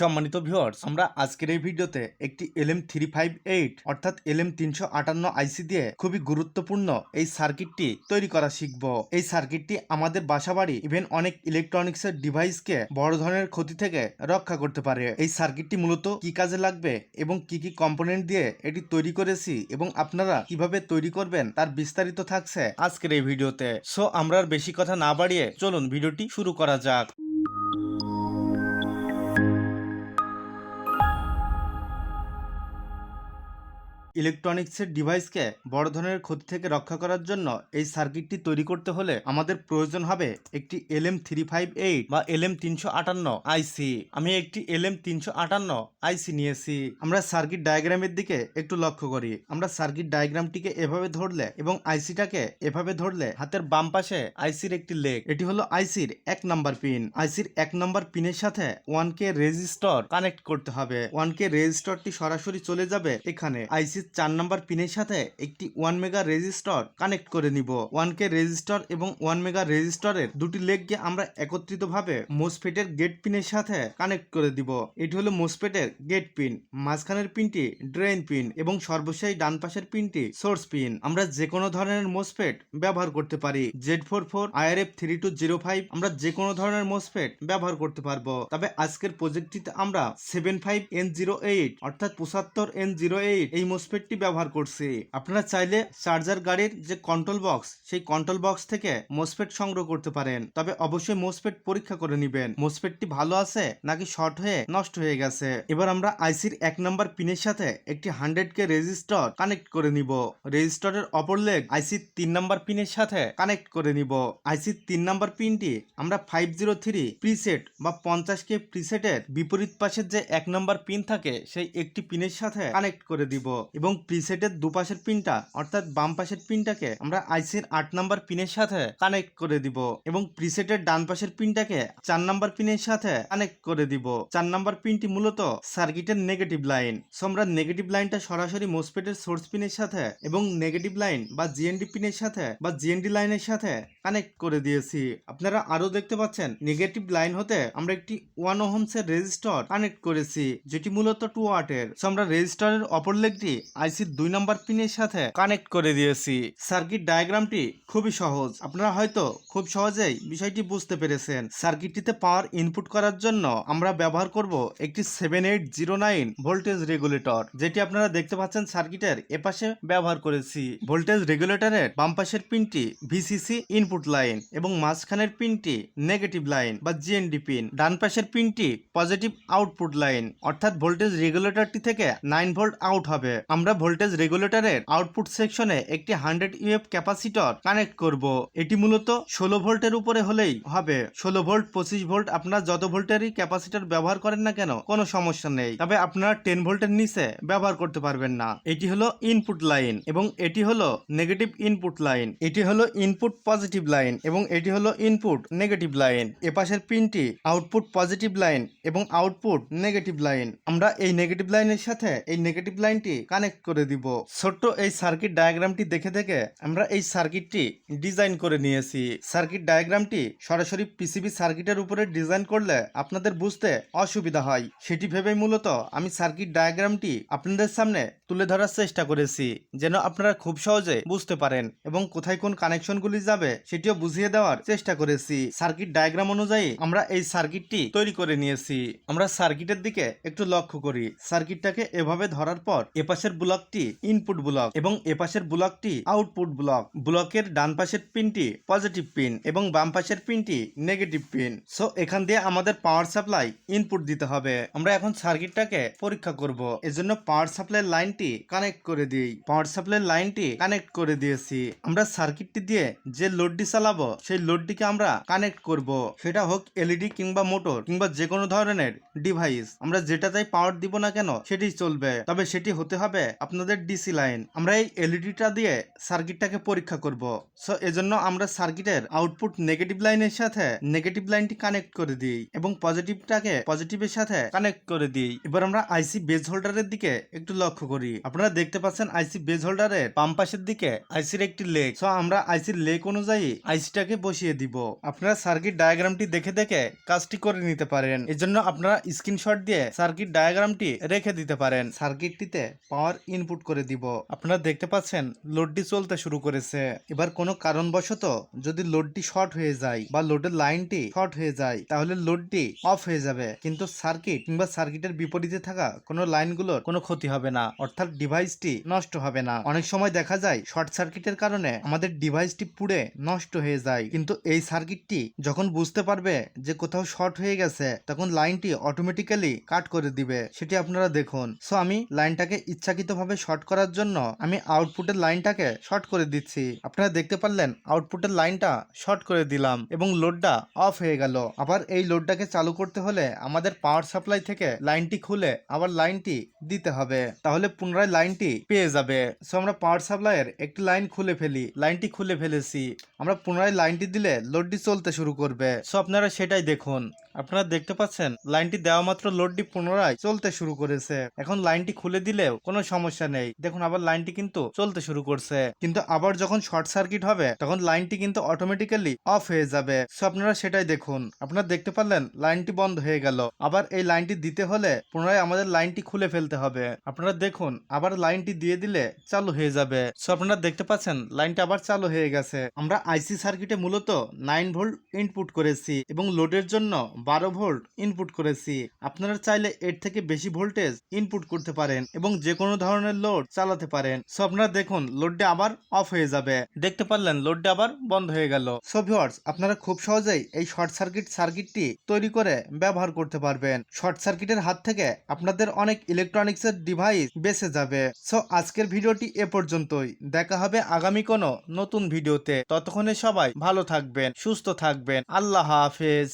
সম্মানিত ভিউয়ার্স আমরা আজকের এই ভিডিওতে একটি এলএম থ্রি ফাইভ এইট, অর্থাৎ এলএম তিনশো আটান্ন আইসি দিয়ে খুবই গুরুত্বপূর্ণ এই সার্কিটটি তৈরি করা শিখব। এই সার্কিটটি আমাদের বাসাবাড়ি ইভেন অনেক ইলেকট্রনিক্স ইলেকট্রনিক্সের ডিভাইসকে বড় ধরনের ক্ষতি থেকে রক্ষা করতে পারে। এই সার্কিটটি মূলত কি কাজে লাগবে এবং কি কি কম্পোনেন্ট দিয়ে এটি তৈরি করেছি এবং আপনারা কীভাবে তৈরি করবেন তার বিস্তারিত থাকছে আজকের এই ভিডিওতে। সো আমরা আর বেশি কথা না বাড়িয়ে চলুন ভিডিওটি শুরু করা যাক। ইলেকট্রনিক্সের ডিভাইসকে বড় ধরনের ক্ষতি থেকে রক্ষা করার জন্য এই সার্কিটটি তৈরি করতে হলে আমাদের প্রয়োজন হবে একটি L M three five eight বা এল এম তিনশো আটান্ন আইসি আমি একটি এল এম তিনশো আটান্ন আইসি নিয়েছি। আমরা সার্কিট ডায়াগ্রামের দিকে একটু লক্ষ্য করি। আমরা সার্কিট ডায়াগ্রামটিকে এভাবে ধরলে এবং আইসিটাকে এভাবে ধরলে হাতের বাম পাশে আইসির একটি লেগ। এটি হলো আইসির এক নাম্বার পিন। আইসির এক নাম্বার পিনের সাথে ওয়ান কে রেজিস্টর কানেক্ট করতে হবে। ওয়ান কে রেজিস্টরটি সরাসরি চলে যাবে এখানে। আইসির চার নম্বর পিনের সাথে একটি ওয়ান মেগা রেজিস্টর কানেক্ট করে নিব। ওয়ান কে রেজিস্টর এবং ওয়ান মেগা রেজিস্টরের দুটি লেগকে আমরা একত্রিতভাবে মোসফেটের গেট পিনের সাথে কানেক্ট করে দিব। এটি হলো মোসফেটের গেট পিন, মাঝখানের পিনটি ড্রেন পিন এবং সর্বশেষ ডান পাশের পিনটি সোর্স পিন। আমরা যে কোনো ধরনের মোসফেট ব্যবহার করতে পারি। Z four four IRF three two zero five, আমরা যে কোনো ধরনের মোসফেট ব্যবহার করতে পারব। তবে আজকের প্রজেক্টটিতে আমরা seven five N zero eight অর্থাৎ পঁচাত্তর এন জিরো এইট এই মোসফেটটি ব্যবহার করছি। আপনারা চাইলে চার্জার গাড়ির যে কন্ট্রোল বক্স সেই কন্ট্রোল বক্স থেকে মোসফেট সংগ্রহ করতে পারেন। তবে অবশ্যই মোসফেট পরীক্ষা করে নেবেন। মোসফেটটি ভালো আছে নাকি শর্ট হয়ে নষ্ট হয়ে গেছে? এবার আমরা আইসির এক নম্বর পিনের সাথে একটি হান্ড্রেড কে রেজিস্টর কানেক্ট করে নিব। রেজিস্টরের অপর লেগ আইসির তিন নম্বর পিনের সাথে কানেক্ট করে নিব। আইসির তিন নম্বর পিনটি আমরা ফাইভ জিরো থ্রি প্রিসেট বা পঞ্চাশ কে প্রিসেটের বিপরীত পাশের যে এক নম্বর পিন থাকে, সেই একটি পিনের সাথে কানেক্ট করে দিব। এবং প্রিসেটের দুপাশের পিনটা অর্থাৎ বাম পাশের পিনটাকে আমরা আইসির আট নম্বর পিনের সাথে কানেক্ট করে দিব এবং প্রিসেটের ডান পাশের পিনটাকে চার নম্বর পিনের সাথে কানেক্ট করে দিব। চার নম্বর পিনটি মূলত সার্কিটের নেগেটিভ লাইন সো আমরা নেগেটিভ লাইনটা সরাসরি মোসপেটের সোর্স পিনের সাথে এবং নেগেটিভ লাইন বা জিএনডি পিনের সাথে বা জিএনডি লাইনের সাথে কানেক্ট করে দিয়েছি। আপনারা আরও দেখতে পাচ্ছেন নেগেটিভ লাইন হতে আমরা একটি ওয়ান ওহমসের রেজিস্টর কানেক্ট করেছি, যেটি মূলত টু ওয়াটের সো আমরা রেজিস্টরের অপর লেগটি আইসির দুই নম্বর পিনের সাথে কানেক্ট করে দিয়েছি। সার্কিট ডায়াগ্রামটি খুবই সহজ। আপনারা হয়তো খুব সহজেই বিষয়টি বুঝতে পেরেছেন। সার্কিটটিতে পাওয়ার ইনপুট করার জন্য আমরা ব্যবহার করব একটি seven eight zero nine voltage regulator যেটি আপনারা দেখতে পাচ্ছেন সার্কিটের এপাশে ব্যবহার করেছি। ভোল্টেজ রেগুলেটরের বাম পাশের পিনটি ভিসিসি ইনপুট লাইন এবং মাঝখানের পিনটি নেগেটিভ লাইন বা জিএনডি পিন ডান পাশের পিনটি পজিটিভ আউটপুট লাইন অর্থাৎ ভোল্টেজ রেগুলেটরটি থেকে নাইন ভোল্ট আউট হবে। আমরা ভোল্টেজ রেগুলেটরের আউটপুট সেকশনে একটি হান্ড্রেড ইউএফ ক্যাপাসিটর কানেক্ট করব। এটি মূলত ষোলো ভোল্টের উপরে হলেই হবে। ষোলো ভোল্ট, পঁচিশ ভোল্ট, আপনার যত ভোল্টেরই ক্যাপাসিটর ব্যবহার করেন না কেন, কোনো সমস্যা নেই। তবে আপনারা টেন ভোল্টের নিচে ব্যবহার করতে পারবেন না। এটি হলো ইনপুট লাইন এবং এটি হলো নেগেটিভ ইনপুট লাইন এটি হলো ইনপুট পজিটিভ লাইন এবং এটি হলো ইনপুট নেগেটিভ লাইন এপাশের পিনটি আউটপুট পজিটিভ লাইন এবং আউটপুট নেগেটিভ লাইন আমরা এই নেগেটিভ লাইনের সাথে এই নেগেটিভ লাইনটি কানেক্ট করে দিব। ছোট্ট এই সার্কিট ডায়াগ্রামটি দেখে দেখে আমরা এই সার্কিটটি ডিজাইন করে নিয়েছি। সার্কিট ডায়াগ্রামটি সরাসরি পিসিবি সার্কিটের উপরে ডিজাইন করলে আপনাদের বুঝতে অসুবিধা হয়। সেটি ভেবেই মূলত আমি সার্কিট ডায়াগ্রামটি আপনাদের সামনে তুলে ধরার চেষ্টা করেছি, যেন আপনারা খুব সহজে বুঝতে পারেন এবং কোথায় কোন কানেকশনগুলি যাবে সেটিও বুঝিয়ে দেওয়ার চেষ্টা করেছি। সার্কিট ডায়াগ্রাম অনুযায়ী আমরা এই সার্কিটটি তৈরি করে নিয়েছি। আমরা সার্কিটের দিকে একটু লক্ষ্য করি। সার্কিটটাকে এভাবে ধরার পর এপাশের ব্লকটি ইনপুট ব্লক এবং এপাশের ব্লকটি আউটপুট ব্লক ব্লকের ডান পাশের পিনটি পজিটিভ পিন এবং বাম পাশের পিনটি নেগেটিভ পিন সো এখান দিয়ে আমাদের পাওয়ার সাপ্লাই ইনপুট দিতে হবে। আমরা এখন সার্কিটটাকে পরীক্ষা করব। এজন্য পাওয়ার সাপ্লাই লাইনটি কানেক্ট করে দিই। পাওয়ার সাপ্লাই লাইনটি কানেক্ট করে দিয়েছি। আমরা সার্কিটটি দিয়ে যে লোডটি চালাবো, সেই লোডটিকে আমরা কানেক্ট করব। সেটা হোক এলইডি কিংবা মোটর কিংবা যে কোনো ধরনের ডিভাইস আমরা যেটা যেটাতেই পাওয়ার দিব না কেন, সেটি চলবে। তবে সেটি হতে হবে আপনাদের ডিসি লাইন আমরা এই এলইডিটা দিয়ে সার্কিটটাকে পরীক্ষা করব। সো এজন্য আমরা সার্কিটের আউটপুট নেগেটিভ লাইনের সাথে নেগেটিভ লাইনটি কানেক্ট করে দিই এবং পজিটিভটাকে পজিটিভের সাথে কানেক্ট করে দিই। এবার আমরা আইসি বেজ হোল্ডারের দিকে একটু লক্ষ্য করি। আপনারা দেখতে পাচ্ছেন আইসি বেজ হোল্ডারের বাম পাশের দিকে আইসির একটি লেগ সো আমরা আইসির লেগ অনুযায়ী আইসিটাকে বসিয়ে দিব। আপনারা সার্কিট ডায়াগ্রামটি দেখে দেখে কাজটি করে নিতে পারেন। এজন্য আপনারা স্ক্রিনশট দিয়ে সার্কিট ডায়াগ্রামটি রেখে দিতে পারেন। সার্কিটটিতে পাওয়ার ইনপুট করে দিব। আপনারা দেখতে পাচ্ছেন লোডটি চলতে শুরু করেছে। এবার কোনো কারণবশত যদি লোডটি শর্ট হয়ে যায় বা লোডের লাইনটি শর্ট হয়ে যায়, তাহলে লোডটি অফ হয়ে যাবে। কিন্তু সার্কিট কিংবা সার্কিটের বিপরীতে থাকা কোনো লাইনগুলোর কোনো ক্ষতি হবে না। অর্থাৎ ডিভাইসটি নষ্ট হবে না। অনেক সময় দেখা যায় শর্ট সার্কিটের কারণে আমাদের ডিভাইসটি পুড়ে নষ্ট হয়ে যায়। কিন্তু এই সার্কিটটি যখন বুঝতে পারবে যে কোথাও শর্ট হয়ে গেছে, তখন লাইনটি অটোমেটিক্যালি কাট করে দিবে। সেটি আপনারা দেখুন। সো আমি লাইনটাকে ইচ্ছাকৃতভাবে শর্ট করার জন্য আমি আউটপুটের লাইনটাকে শর্ট করে দিচ্ছি। আপনারা দেখতে পারলেন আউটপুটের লাইনটা শর্ট করে দিলাম এবং লোডটা অফ হয়ে গেল। আবার এই লোডটাকে চালু করতে হলে আমাদের পাওয়ার সাপ্লাই থেকে লাইনটি খুলে আবার লাইনটি দিতে হবে। তাহলে পুনরায় লাইনটি পেয়ে যাবে। সো আমরা পাওয়ার সাপ্লাইয়ের একটি লাইন খুলে ফেলি। লাইনটি খুলে ফেলেছি। আমরা পুনরায় লাইনটি দিলে লোডটি চলতে শুরু করবে। সো আপনারা সেটাই দেখুন। আপনারা দেখতে পাচ্ছেন, লাইনটি দেওয়া মাত্র লোডটি পুনরায় চলতে শুরু করেছে। এখন লাইনটি খুলে দিলেও কোনো সমস্যা নেই। দেখুন, আবার লাইনটি কিন্তু চলতে শুরু করছে। কিন্তু আবার যখন শর্ট সার্কিট হবে, তখন লাইনটি কিন্তু অটোমেটিক্যালি অফ হয়ে যাবে। সো আপনারা সেটাই দেখুন। আপনারা দেখতে পারলেন, লাইনটি বন্ধ হয়ে গেল। আবার এই লাইনটি দিতে হলে পুনরায় আমাদের লাইনটি খুলে ফেলতে হবে। আপনারা দেখুন, আবার লাইনটি দিয়ে দিলে চালু হয়ে যাবে। সো আপনারা দেখতে পাচ্ছেন, লাইনটি আবার চালু হয়ে গেছে। আমরা আইসি সার্কিটে মূলত নাইন ভোল্ট ইনপুট করেছি এবং লোডের জন্য বারো ভোল্ট ইনপুট করেছি। আপনারা চাইলে এর থেকে বেশি ভোল্টেজ ইনপুট করতে পারেন এবং যে কোনো ধরনের লোড চালাতে পারেন। সো আপনারা দেখুন লোডটি আবার অফ হয়ে যাবে। দেখতে পারলেন লোডটি আবার বন্ধ হয়ে গেল। সো ভিউয়ার্স আপনারা খুব সহজেই এই শর্ট সার্কিট সার্কিটটি তৈরি করে ব্যবহার করতে পারবেন। শর্ট সার্কিটের হাত থেকে আপনাদের অনেক ইলেকট্রনিক্সের ডিভাইস বেঁচে যাবে। সো আজকের ভিডিওটি এ পর্যন্তই। দেখা হবে আগামী কোনো নতুন ভিডিওতে। ততক্ষণে সবাই ভালো থাকবেন, সুস্থ থাকবেন। আল্লাহ হাফেজ।